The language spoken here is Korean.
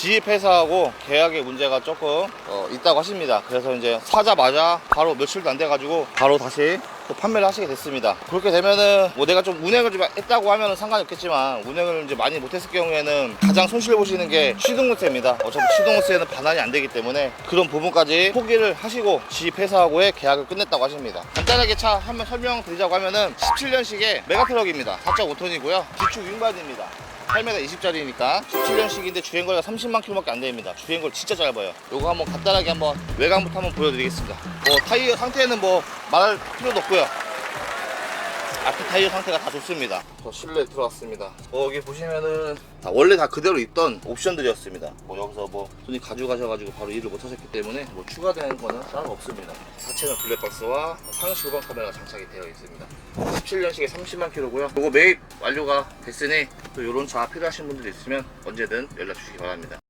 지입 회사하고 계약에 문제가 조금 어, 있다고 하십니다. 그래서 이제 사자마자 바로 며칠도 안 돼가지고 바로 다시 또 판매를 하시게 됐습니다. 그렇게 되면은 뭐 내가 좀 운행을 좀 했다고 하면은 상관이 없겠지만 운행을 이제 많이 못했을 경우에는 가장 손실 보시는 게 시동무세입니다. 어차피 시동무세는 반환이 안 되기 때문에 그런 부분까지 포기를 하시고 지입 회사하고의 계약을 끝냈다고 하십니다. 간단하게 차 한번 설명드리자고 하면은 17년식의 메가트럭입니다. 4.5톤이고요. 기축 윙바디입니다. 8m 20짜리니까 17년식인데 주행거리가 30만 킬로밖에 안 됩니다. 주행거리 진짜 짧아요. 요거 한번 간단하게 한번 외관부터 한번 보여드리겠습니다. 뭐 타이어 상태는 뭐 말할 필요도 없고요. 앞에 타이어 상태가 다 좋습니다. 저 실내 들어왔습니다. 어, 여기 보시면은 다 원래 다 그대로 있던 옵션들이었습니다. 뭐 여기서 뭐 손이 가져가셔가지고 바로 일을 못 하셨기 때문에 뭐 추가되는 거는 따로 없습니다. 4채널 블랙박스와 상시 후방 카메라 장착이 되어 있습니다. 17년식에 30만 킬로고요. 요거 매입 완료가 됐으니 또 이런 차 필요하신 분들 있으면 언제든 연락 주시기 바랍니다.